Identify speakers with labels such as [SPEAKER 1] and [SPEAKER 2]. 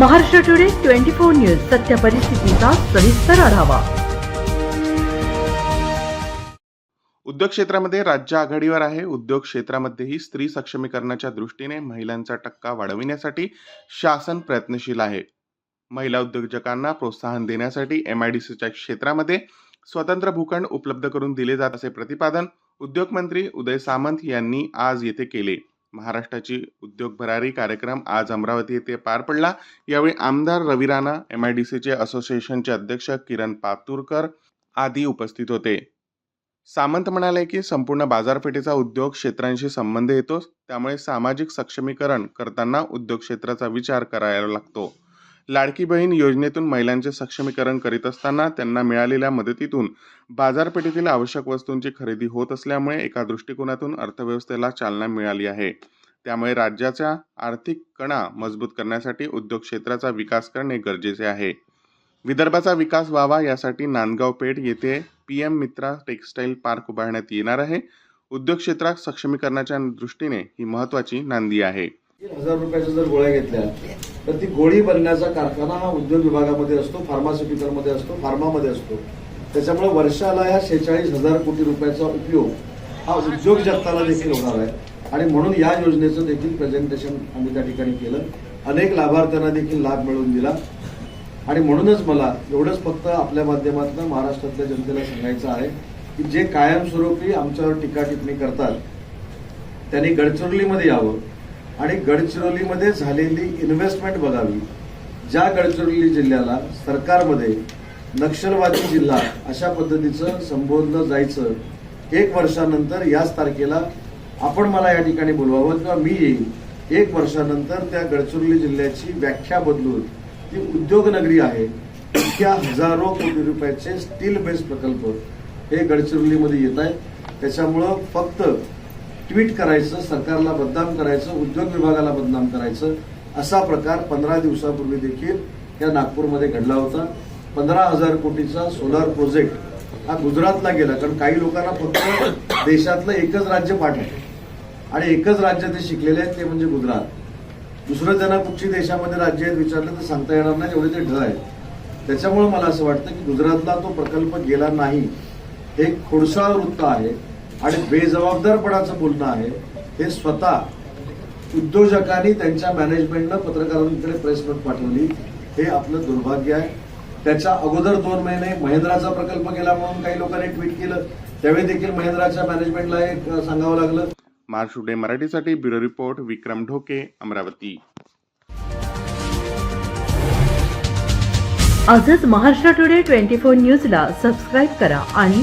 [SPEAKER 1] Maharashtra today twenty four news सत्य परिस्थितीचा सविस्तर आढावा.
[SPEAKER 2] उद्योग क्षेत्रामध्ये राज्य आघाडीवर आहे. उद्योग क्षेत्रामध्येही स्त्री सक्षमीकरणाच्या दृष्टीने महिलांचा टक्का वाढविण्यासाठी शासन प्रयत्नशील आहे. महिला उद्योजकांना प्रोत्साहन देण्यासाठी एम आय डी सीच्या क्षेत्रामध्ये स्वतंत्र भूखंड उपलब्ध करून दिले जात असे प्रतिपादन उद्योगमंत्री उदय सामंत यांनी आज येथे केले. महाराष्ट्राची उद्योग भरारी कार्यक्रम आज अमरावती येथे पार पडला. यावेळी आमदार Ravi Rana M I D सीचे असोसिएशनचे अध्यक्ष किरण पातुरकर आदी उपस्थित होते. सामंत म्हणाले की संपूर्ण बाजारपेठेचा उद्योग क्षेत्रांशी संबंध येतो त्यामुळे सामाजिक सक्षमीकरण करताना उद्योग क्षेत्राचा विचार करायला लागतो. लाडकी बहीण योजनेतून महिलांचे सक्षमीकरण करीत असताना त्यांना मिळालेल्या मदतीतून बाजारपेठेतील आवश्यक वस्तूंची खरेदी होत असल्यामुळे एका दृष्टिकोनातून अर्थव्यवस्थेला चालना मिळाली आहे. त्यामुळे राज्याच्या आर्थिक कणा मजबूत करण्यासाठी उद्योग क्षेत्राचा विकास करणे गरजेचे आहे. विदर्भाचा विकास व्हावा यासाठी नांदगाव पेठ येथे P M MITRA textile park उभारण्यात येणार आहे. उद्योग क्षेत्रात सक्षमीकरणाच्या दृष्टीने ही महत्वाची नांदी आहे.
[SPEAKER 3] तीन हजार रुपयाच्या जर गोळ्या घेतल्या तर ती गोळी बनण्याचा कारखाना हा उद्योग विभागामध्ये असतो फार्मास्युटिकलमध्ये असतो फार्मामध्ये असतो. त्याच्यामुळे वर्षाला या शेहेचाळीस हजार कोटी रुपयाचा उपयोग हा उद्योग जगताला देखील होणार आहे. आणि म्हणून या योजनेचं देखील प्रेझेंटेशन आम्ही त्या ठिकाणी केलं. अनेक लाभार्थ्यांना देखील लाभ मिळवून दिला. आणि म्हणूनच मला एवढंच फक्त आपल्या माध्यमातून महाराष्ट्रातल्या जनतेला सांगायचं आहे की जे कायमस्वरूपी आमच्यावर टीका टिप्पणी करतात त्यांनी गडचिरोलीमध्ये यावं. आणि गडचिरोलीमध्ये झालेली इन्व्हेस्टमेंट बघावी. ज्या गडचिरोली जिल्ह्याला सरकारमध्ये नक्षलवादी जिल्हा अशा पद्धतीचं संबोधलं जायचं एक वर्षानंतर याच तारखेला आपण मला या ठिकाणी बोलवावं किंवा मी येईन एक वर्षानंतर त्या गडचिरोली जिल्ह्याची व्याख्या बदलून ती उद्योगनगरी आहे इतक्या हजारो कोटी रुपयाचे स्टील बेस्ड प्रकल्प हे गडचिरोलीमध्ये येत आहेत. त्याच्यामुळं फक्त ट्विट करायचं सरकारला बदनाम करायचं उद्योग विभागाला बदनाम करायचं असा प्रकार पंधरा दिवसापूर्वी देखील या नागपूरमध्ये घडला होता. पंधरा हजार कोटीचा सोलार प्रोजेक्ट हा गुजरातला गेला कारण काही लोकांना फक्त देशातलं एकच राज्य पाठ आणि एकच राज्य ते शिकलेले आहेत ते म्हणजे गुजरात. दुसरं त्यांना कुठची देशामध्ये राज्य आहेत विचारलं तर सांगता येणार नाही एवढे ते ढ आहेत. त्याच्यामुळे मला असं वाटतं की गुजरातला तो प्रकल्प गेला नाही. हे खोडसाळ वृत्त आहे. आणि बेजबाबदारपणाचं बोलणं आहे हे स्वतः उद्योजकांनी त्यांच्या मॅनेजमेंटनं पत्रकारांकडे प्रेस नोट पाठवली. हे आपलं दुर्भाग्य आहे. त्याच्या अगोदर दोन महिने महेंद्राचा प्रकल्प गेला म्हणून काही लोकांनी ट्विट केलं. त्यावेळी देखील महेंद्राच्या मॅनेजमेंटला एक सांगावं लागलं.
[SPEAKER 2] मार्च टुडे मराठीसाठी ब्युरो रिपोर्ट विक्रम ढोके अमरावती.
[SPEAKER 1] आजच महाराष्ट्र टुडे ट्वेंटी फोर न्यूजला सबस्क्राईब करा आणि